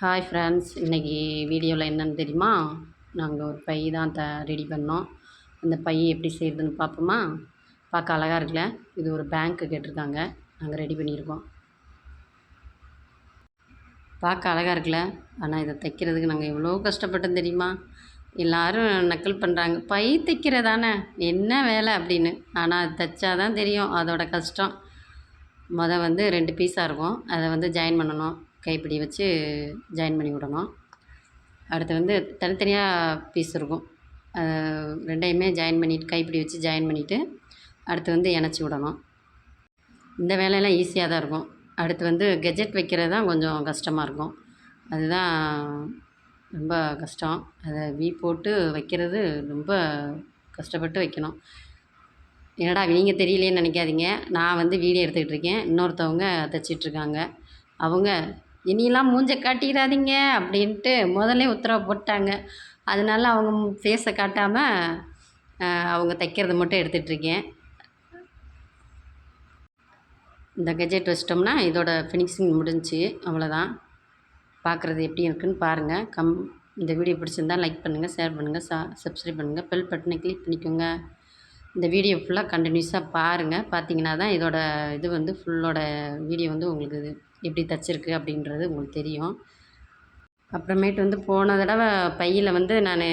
Hi friends இன்றைக்கி வீடியோவில் என்னென்னு தெரியுமா? நாங்கள் ஒரு பை தான் த ரெடி பண்ணோம். அந்த பை எப்படி செய்கிறதுன்னு பார்ப்போமா பார்க்க அழகாக இருக்குல்ல? இது ஒரு பேங்க்கு கேட்டிருக்காங்க. நாங்கள் ரெடி பண்ணியிருக்கோம். பார்க்க அழகாக இருக்குல்ல? ஆனால் இதை தைக்கிறதுக்கு நாங்கள் எவ்வளோ கஷ்டப்பட்டோம் தெரியுமா? எல்லாரும் நக்கல் பண்ணுறாங்க பை தைக்கிறதானே? என்ன வேலை அப்படின்னு. ஆனால் அது தைச்சாதான் தெரியும். அதோட கஷ்டம். மொதல் வந்து ரெண்டு பீஸாக இருக்கும். அதை வந்து ஜாயின் பண்ணணும். கைப்பிடி வச்சு ஜாயின் பண்ணி விடணும். அடுத்து வந்து தனித்தனியாக பீஸ் இருக்கும். அதை ரெண்டையுமே ஜாயின் பண்ணிவிட்டு கைப்பிடி வச்சு ஜாயின் பண்ணிவிட்டு அடுத்து வந்து இணைச்சி விடணும். இந்த வேலையெல்லாம் ஈஸியாக தான் இருக்கும். அடுத்து வந்து கெஜெட் வைக்கிறது தான் கொஞ்சம் கஷ்டமாக இருக்கும். அதுதான் ரொம்ப கஷ்டம். அதை வீ போட்டு வைக்கிறது ரொம்ப கஷ்டப்பட்டு வைக்கணும். என்னடா நீங்கள் தெரியலையேன்னு நினைக்காதீங்க. நான் வந்து வீடியோ எடுத்துக்கிட்டு இருக்கேன். இன்னொருத்தவங்க தைச்சிட்ருக்காங்க அவங்க இனியெல்லாம் மூஞ்ச காட்டிடாதீங்க அப்படின்ட்டு முதல்லே உத்தரவு போட்டாங்க. அதனால அவங்க ஃபேஸை காட்டாமல் அவங்க தைக்கிறது மட்டும் எடுத்துகிட்ருக்கேன் இந்த கெஜெட் வச்சிட்டோம்னா இதோட ஃபினிஷிங் முடிஞ்சுச்சு அவ்வளோதான் பார்க்குறது எப்படி இருக்குன்னு பாருங்கள் கம் இந்த வீடியோ பிடிச்சிருந்தால் லைக் பண்ணுங்கள் ஷேர் பண்ணுங்கள் சா சப்ஸ்கிரைப் பண்ணுங்கள் பெல் பட்டனை கிளிக் பண்ணிக்கோங்க. இந்த வீடியோ ஃபுல்லாக கண்டினியூஸாக பாருங்கள் பார்த்தீங்கன்னா தான் இதோட இது வந்து ஃபுல்லோட வீடியோ வந்து உங்களுக்கு இது எப்படி தைச்சிருக்கு அப்படின்றது உங்களுக்கு தெரியும். அப்புறமேட்டு வந்து போன தடவை பையில் வந்து நான்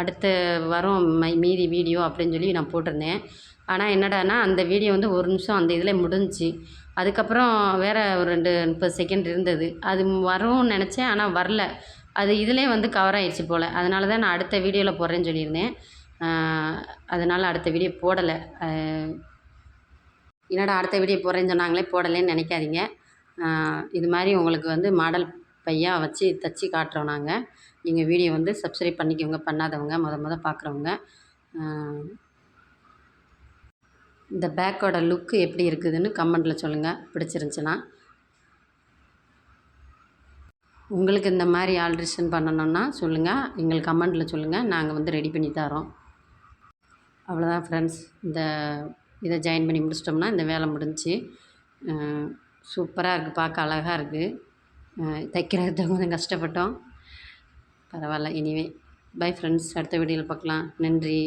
அடுத்த வாரம் மை மீதி வீடியோ அப்படின்னு சொல்லி நான் போட்டிருந்தேன். ஆனால் என்னடான்னா அந்த வீடியோ வந்து ஒரு நிமிஷம் அந்த இதில் முடிஞ்சுச்சு. அதுக்கப்புறம் வேறு ஒரு ரெண்டு முப்பது செகண்ட் இருந்தது. அது வரும்னு நினச்சேன் ஆனால் வரல. அது இதிலே வந்து கவர் ஆயிடுச்சு போல். அதனால தான் நான் அடுத்த வீடியோவில் போடுறேன்னு சொல்லியிருந்தேன். அதனால் அடுத்த வீடியோ போடலை. என்னடா அடுத்த வீடியோ போடுறேன்னு சொன்னாங்களே போடலைன்னு நினைக்காதீங்க. இது மாதிரி உங்களுக்கு வந்து மாடல் பையாக வச்சு தைச்சி காட்டுறோம் நாங்கள் எங்கள் வீடியோ வந்து சப்ஸ்கிரைப் பண்ணிக்கோங்க பண்ணாதவங்க முத முத பார்க்குறவங்க இந்த பேக்கோட லுக்கு எப்படி இருக்குதுன்னு கமெண்டில் சொல்லுங்கள் பிடிச்சிருந்துச்சின்னா. உங்களுக்கு இந்த மாதிரி ஆல்ட்ரேஷன் பண்ணணுன்னா சொல்லுங்கள் எங்களுக்கு கமெண்டில் சொல்லுங்கள் நாங்கள் வந்து ரெடி பண்ணி தரோம். அவ்வளோதான் ஃப்ரெண்ட்ஸ் இந்த இதை ஜாயின் பண்ணி முடிச்சிட்டோம்னா இந்த வேலை முடிஞ்சுச்சு சூப்பராக இருக்குது பார்க்க அழகாக இருக்குது தைக்கிறது கொஞ்சம் கஷ்டப்பட்டோம். பரவாயில்ல எனிவே பை ஃப்ரெண்ட்ஸ் அடுத்த வீடியோவில் பார்க்கலாம் நன்றி.